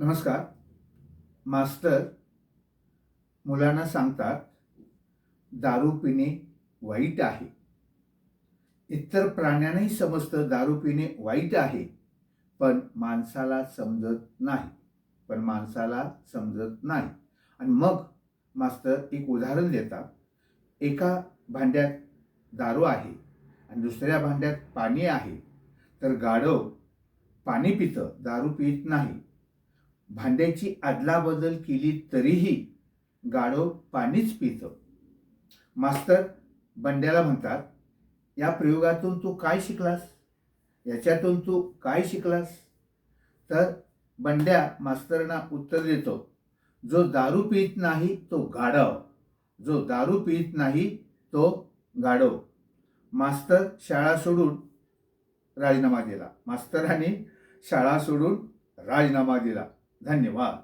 नमस्कार. मास्तर मुलांना सांगतात दारू पिणे वाईट आहे. इतर प्राण्यांनाही समजतं दारू पिणे वाईट आहे पण माणसाला समजत नाही. पण माणसाला समजत नाही. आणि मग मास्तर एक उदाहरण देतात. एका भांड्यात दारू आहे आणि दुसऱ्या भांड्यात पाणी आहे. तर गाढव पाणी पितं दारू पित नाही. भांड्याची अदलाबदल केली तरीही गाढव पाणीच पितं. मास्तर बंड्याला म्हणतात या प्रयोगातून तू काय शिकलास? याच्यातून तू काय शिकलास? तर बंड्या मास्तरांना उत्तर देतो जो दारू पित नाही तो गाढव. जो दारू पित नाही तो गाढव. मास्तर शाळा सोडून राजीनामा दिला. मास्तराने शाळा सोडून राजीनामा दिला. धन्यवाद